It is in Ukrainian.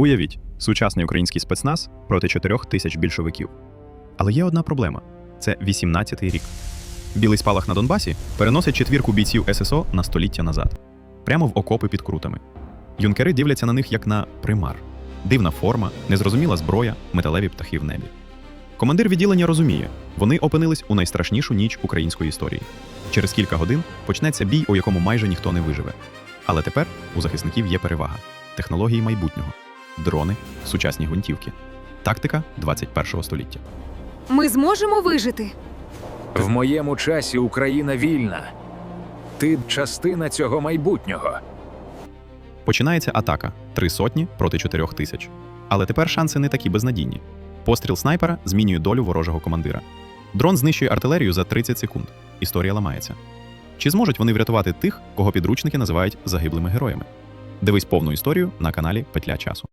Уявіть, сучасний український спецназ проти 4 тисяч більшовиків. Але є одна проблема це 18-й рік. Білий спалах на Донбасі переносить четвірку бійців ССО на століття назад, прямо в окопи під крутами. Юнкери дивляться на них як на примар: дивна форма, незрозуміла зброя, металеві птахи в небі. Командир відділення розуміє, вони опинились у найстрашнішу ніч української історії. Через кілька годин почнеться бій, у якому майже ніхто не виживе. Але тепер у захисників є перевага технології майбутнього, дрони, сучасні гвинтівки, тактика 21 століття. Ми зможемо вижити. В моєму часі Україна вільна. Ти частина цього майбутнього. Починається атака три сотні проти чотирьох тисяч. Але тепер шанси не такі безнадійні. Постріл снайпера змінює долю ворожого командира. Дрон знищує артилерію за 30 секунд. Історія ламається. Чи зможуть вони врятувати тих, кого підручники називають загиблими героями? Дивись повну історію на каналі Петля часу.